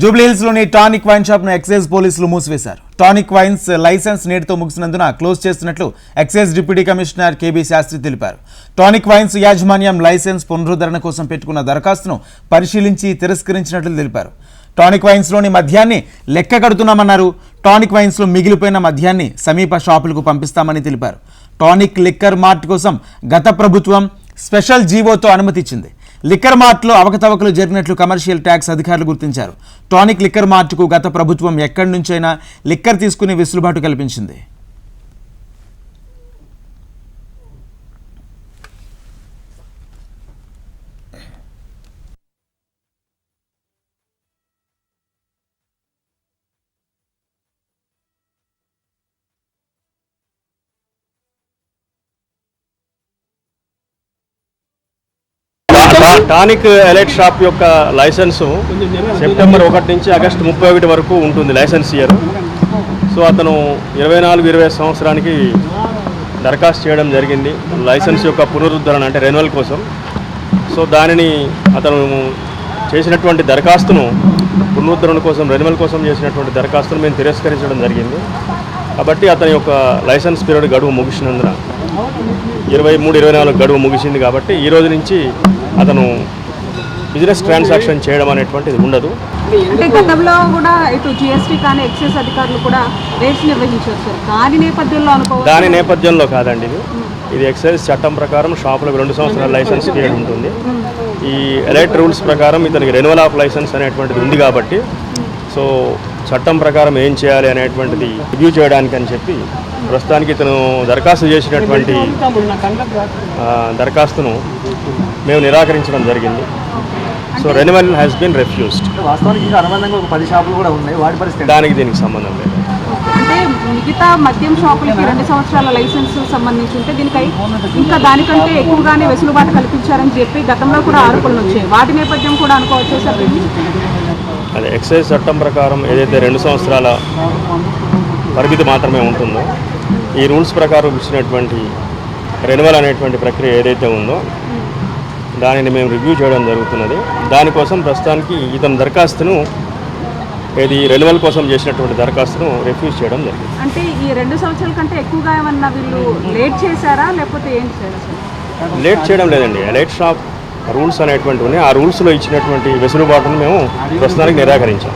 జూబ్లీహిల్స్లోని tonic wine షాప్ను excise పోలీసులు మూసివేశారు. టానిక్ వైన్స్ లైసెన్స్ నేటితో ముగిసినందున క్లోజ్ చేస్తున్నట్లు excise deputy commissioner KB Sastri తెలిపారు. టానిక్ వైన్స్ యాజమాన్యం లైసెన్స్ పునరుద్ధరణ కోసం పెట్టుకున్న దరఖాస్తును పరిశీలించి తిరస్కరించినట్లు తెలిపారు. టానిక్ వైన్స్లోని మద్యాన్ని లెక్క కడుతున్నామన్నారు. టానిక్ వైన్స్లో మిగిలిపోయిన మద్యాన్ని సమీప షాపులకు పంపిస్తామని తెలిపారు. టానిక్ లిక్కర్ మార్ట్ కోసం గత ప్రభుత్వం స్పెషల్ జీవోతో అనుమతి ఇచ్చింది లిక్కర్ మార్ట్లో అవకతవకలు జరిగినట్లు కమర్షియల్ ట్యాక్స్ అధికారులు గుర్తించారు. టానిక్ లిక్కర్ మార్ట్కు గత ప్రభుత్వం ఎక్కడి నుంచైనా లిక్కర్ తీసుకునే వెసులుబాటు కల్పించింది. టానిక్ ఎలైట్ షాప్ యొక్క లైసెన్సు సెప్టెంబర్ ఒకటి నుంచి ఆగస్టు ముప్పై ఒకటి వరకు ఉంటుంది లైసెన్స్ ఇయర్. సో అతను ఇరవై నాలుగు ఇరవై సంవత్సరానికి దరఖాస్తు చేయడం జరిగింది. లైసెన్స్ యొక్క పునరుద్ధరణ అంటే రెన్యువల్ కోసం. సో దానిని అతను చేసినటువంటి దరఖాస్తును పునరుద్ధరణ కోసం రెన్యువల్ కోసం చేసినటువంటి దరఖాస్తును మేము తిరస్కరించడం జరిగింది. కాబట్టి అతని యొక్క లైసెన్స్ పీరియడ్ గడువు ముగిసినందున ఇరవై మూడు ఇరవై నాలుగు గడువు ముగిసింది కాబట్టి ఈ రోజు నుంచి అతను బిజినెస్ ట్రాన్సాక్షన్ చేయడం అనేటువంటిది ఉండదు. అంటే గతంలో కూడా ఇటు జిఎస్టీ కానీ ఎక్సైజ్ అధికారులు కూడా రేట్స్ నిర్వహించారు దాని నేపథ్యంలో దాని నేపథ్యంలో కాదండి ఇది. ఇది ఎక్సైజ్ చట్టం ప్రకారం షాపులకు రెండు సంవత్సరాల లైసెన్స్ పీరియడ్ ఉంటుంది. ఈ ఎలైట్ రూల్స్ ప్రకారం ఇతనికి రెన్యువల్ ఆఫ్ లైసెన్స్ అనేటువంటిది ఉంది కాబట్టి సో చట్టం ప్రకారం ఏం చేయాలి అనేటువంటిది రివ్యూ చేయడానికి అని చెప్పి ప్రస్తుతానికి ఇతను దరఖాస్తు చేసినటువంటి ఆ, దరఖాస్తును మేము నిరాకరించడం జరిగింది. So renewal has been refused వాస్తవానికి ఇంకా అనుబంధంగా ఒక పది షాపులు కూడా ఉన్నాయి. వాటి పరిస్థితి? దానికి దీనికి సంబంధం లేదు. అంటే మిగతా మద్యం షాపులకి రెండు సంవత్సరాల లైసెన్స్ సంబంధించి ఉంటే దీనికై ఇంకా దానికంటే ఎక్కువగానే వెసులుబాటు కల్పించారని చెప్పి గతంలో కూడా ఆరోపణలు వచ్చాయి. వాటి నేపథ్యం కూడా అనుకోవచ్చు సార్? అదే ఎక్సైజ్ చట్టం ప్రకారం ఏదైతే రెండు సంవత్సరాల పరిమితి మాత్రమే ఉంటుందో ఈ రూల్స్ ప్రకారం ఇచ్చినటువంటి రెన్యువల్ అనేటువంటి ప్రక్రియ ఏదైతే ఉందో దానిని మేము రివ్యూ చేయడం జరుగుతున్నది. దానికోసం ప్రస్తుతానికి ఇతని దరఖాస్తును ఏది రెన్యువల్ కోసం చేసినటువంటి దరఖాస్తును రిఫ్యూజ్ చేయడం జరిగింది. అంటే ఈ రెండు సంవత్సరాల కంటే ఎక్కువగా ఏమన్నా వీళ్ళు లేట్ చేశారా? లేకపోతే సార్ అసలు? లేట్ చేయడం లేదండి. ఎలైట్ షాప్ రూల్స్ అనేటువంటివి ఉన్నాయి. ఆ రూల్స్లో ఇచ్చినటువంటి వెసులుబాటును మేము ప్రస్తుతానికి నిరాకరించాం.